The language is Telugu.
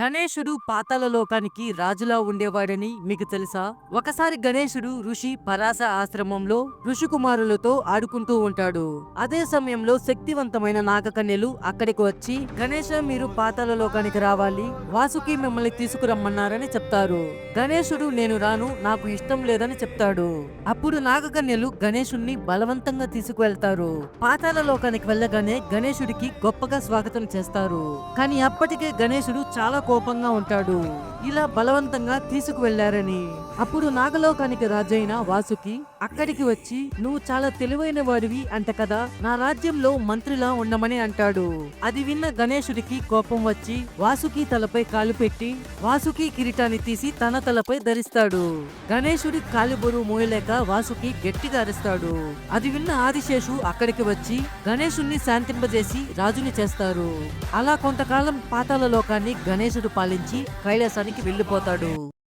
గణేశుడు పాతాల లోకానికి రాజులా ఉండేవాడని మీకు తెలుసా? ఒకసారి గణేశుడు ఋషి పరాస ఆశ్రమంలో ఋషి కుమారులతో ఆడుకుంటూ ఉంటాడు. అదే సమయంలో శక్తివంతమైన నాగకన్యలు అక్కడికి వచ్చి గణేశ మీరు పాతాల లోకానికి రావాలి. వాసుకి మిమ్మల్ని తీసుకురమ్మన్నారని చెప్తారు. గణేశుడు నేను రాను నాకు ఇష్టం లేదని చెప్తాడు. అప్పుడు నాగకన్యలు గణేశుణ్ణి బలవంతంగా తీసుకువెళ్తారు. పాతాల లోకానికి వెళ్ళగానే గణేశుడికి గొప్పగా స్వాగతం చేస్తారు. కానీ అప్పటికే గణేశుడు చాలా కోపంగా ఉంటాడు. ఇలా బలవంతంగా తీసుకువెళ్ళారని అప్పుడు నాగలోకానికి రాజైన వాసుకి అక్కడికి వచ్చి నువ్వు చాలా తెలివైన వాడివి అంట కదా నా రాజ్యంలో మంత్రిలా ఉండమని అంటాడు అది విన్న గణేశుడికి కోపం వచ్చి వాసుకి తలపై కాలు పెట్టి వాసుకి కిరీటాన్ని తీసి తన తలపై ధరిస్తాడు. గణేశుడి కాలి బరువు మోయలేక వాసుకి గట్టిగా అరుస్తాడు. అది విన్న ఆదిశేషు అక్కడికి వచ్చి గణేశుణ్ణి శాంతింపజేసి రాజుని చేస్తారు అలా కొంతకాలం పాతాల లోకాన్ని గణేశుడు పాలించి కైలాసానికి వెళ్ళిపోతాడు.